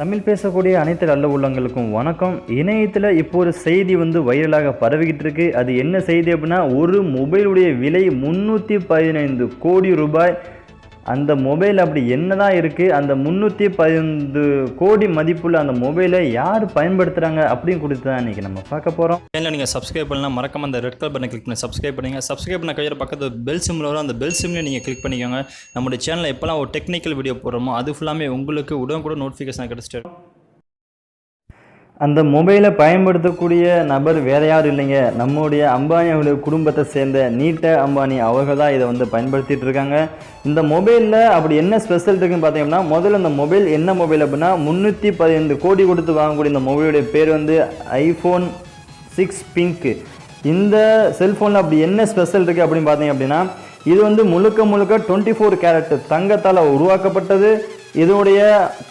தமிழ் பேசக்கூடிய அனைத்து நல்ல உள்ளங்களுக்கும் வணக்கம். இணையத்தில் இப்போ ஒரு செய்தி வந்து வைரலாக பரவிக்கிட்டு இருக்கு. அது என்ன செய்தி அப்படின்னா ஒரு மொபைலுடைய விலை முந்நூற்றி பதினைந்து கோடி ரூபாய் அந்த மொபைல் அப்படி என்ன தான் இருக்குது அந்த முந்நூற்றி பதினைந்து கோடி மதிப்புள்ள அந்த மொபைலை யார் பயன்படுத்துகிறாங்க அப்படின்னு கொடுத்து தான் இன்றைக்கி நம்ம பார்க்க போகிறோம் சேனலில் நீங்கள் சப்ஸ்கிரைப் பண்ணலாம் மறக்காம அந்த ரெட் கலர் பட்டனை கிளிக் பண்ணி சப்ஸ்கிரைப் பண்ணுங்கள் சப்ஸ்கிரைப் பண்ண கையில் பக்கத்து பெல் சிம்மில் வரும். அந்த பெல் சிம்லையும் நீங்கள் கிளிக் பண்ணிக்கோங்க. நம்மளுடைய சேனலில் எப்போல்லாம் ஒரு டெக்னிக்கல் வீடியோ போடுறோமோ அது ஃபுல்லாமே உங்களுக்கு உடனுக்குடன் நோட்டிஃபிகேஷன் கிடச்சிட்டு அந்த மொபைலை பயன்படுத்தக்கூடிய நபர் வேற யாரும் இல்லைங்க. நம்முடைய அம்பானி அவருடைய குடும்பத்தை சேர்ந்த நீட்ட அம்பானி அவர்கள் தான் இதை வந்து பயன்படுத்திகிட்டு இருக்காங்க. இந்த மொபைலில் அப்படி என்ன ஸ்பெஷல் இருக்குன்னு பார்த்தீங்கன்னா முதல்ல இந்த மொபைல் என்ன மொபைல் அப்படின்னா முந்நூற்றி பதினைந்து கோடி கொடுத்து வாங்கக்கூடிய இந்த மொபைலுடைய பேர் வந்து ஐஃபோன் சிக்ஸ் பிங்க்கு இந்த செல்ஃபோனில் அப்படி என்ன ஸ்பெஷல் இருக்குது அப்படின்னு பார்த்தீங்க அப்படின்னா இது வந்து முழுக்க முழுக்க டுவெண்ட்டி ஃபோர் கேரட் தங்கத்தால் உருவாக்கப்பட்டது. இதனுடைய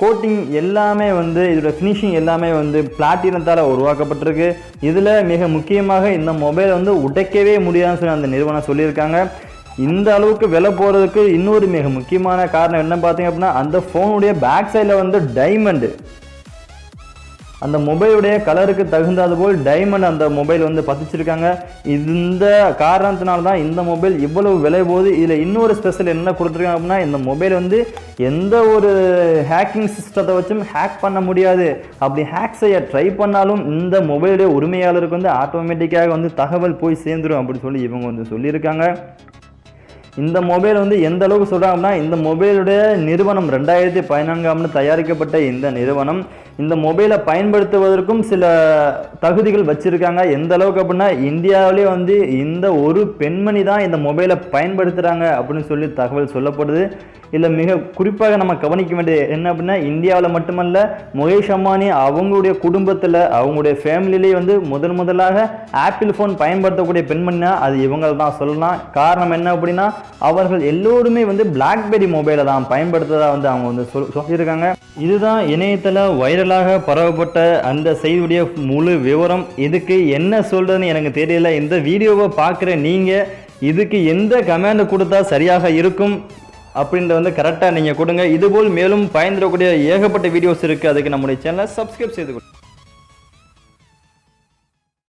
கோட்டிங் எல்லாமே வந்து இதோட ஃபினிஷிங் எல்லாமே வந்து பிளாட்டினத்தால் உருவாக்கப்பட்டிருக்கு. இதில் மிக முக்கியமாக இந்த மொபைல் வந்து உடைக்கவே முடியாதுன்னு சொல்லி அந்த நிறுவனம் சொல்லியிருக்காங்க. இந்த அளவுக்கு விலை போகிறதுக்கு இன்னொரு மிக முக்கியமான காரணம் என்ன பார்த்தீங்க அப்படின்னா அந்த ஃபோனுடைய பேக் சைடில் வந்து டைமண்டு அந்த மொபைலுடைய கலருக்கு தகுந்தது போல் டைமண்ட் அந்த மொபைல் வந்து பதிச்சிருக்காங்க. இந்த காரணத்தினால தான் இந்த மொபைல் இவ்வளவு விலை போகுது இதில் இன்னொரு ஸ்பெஷல் என்ன கொடுத்துருக்காங்க அப்படின்னா இந்த மொபைல் வந்து எந்த ஒரு ஹேக்கிங் சிஸ்டத்தை வச்சும் ஹேக் பண்ண முடியாது. அப்படி ஹேக் செய்ய ட்ரை பண்ணாலும் இந்த மொபைலுடைய உரிமையாளருக்கு வந்து ஆட்டோமேட்டிக்காக வந்து தகவல் போய் சேர்ந்துடும் அப்படின்னு சொல்லி இவங்க வந்து சொல்லியிருக்காங்க. இந்த மொபைல் வந்து எந்த அளவுக்கு சொல்கிறாங்கன்னா இந்த மொபைலுடைய நிறுவனம் ரெண்டாயிரத்தி பதினான்காம்னு தயாரிக்கப்பட்ட இந்த நிறுவனம் இந்த மொபைலை பயன்படுத்துவதற்கும் சில தகுதிகள் வச்சுருக்காங்க. எந்த அளவுக்கு அப்படின்னா இந்தியாவிலே வந்து இந்த ஒரு பெண்மணி தான் இந்த மொபைலை பயன்படுத்துகிறாங்க அப்படின்னு சொல்லி தகவல் சொல்லப்படுது. இதில் மிக குறிப்பாக நம்ம கவனிக்க வேண்டியது என்ன அப்படின்னா இந்தியாவில் மட்டுமல்ல முகேஷ் அம்பானி அவங்களுடைய குடும்பத்தில் அவங்களுடைய ஃபேமிலியிலே வந்து முதன் முதலாக ஆப்பிள் ஃபோன் பயன்படுத்தக்கூடிய பெண்மணினா அது இவங்க தான் சொல்லலாம். காரணம் என்ன அப்படின்னா அவர்கள் எல்லோருமே வந்து பிளாக்பெரி மொபைலை தான் பயன்படுத்துறதா வந்து அவங்க வந்து சொல் சொல்லியிருக்காங்க. இதுதான் இணையத்தில் வைரலாக பரவப்பட்ட அந்த செய்தியுடைய முழு விவரம். இதுக்கு என்ன சொல்கிறதுன்னு எனக்கு தெரியல. இந்த வீடியோவை பார்க்குற நீங்கள் இதுக்கு எந்த கமெண்ட் கொடுத்தா சரியாக இருக்கும் அப்படின்றத வந்து கரெக்டாக நீங்கள் கொடுங்க. இதுபோல் மேலும் பயந்துடக்கூடிய ஏகப்பட்ட வீடியோஸ் இருக்குது அதுக்கு நம்முடைய சேனலை சப்ஸ்கிரைப் செய்து கொடுங்க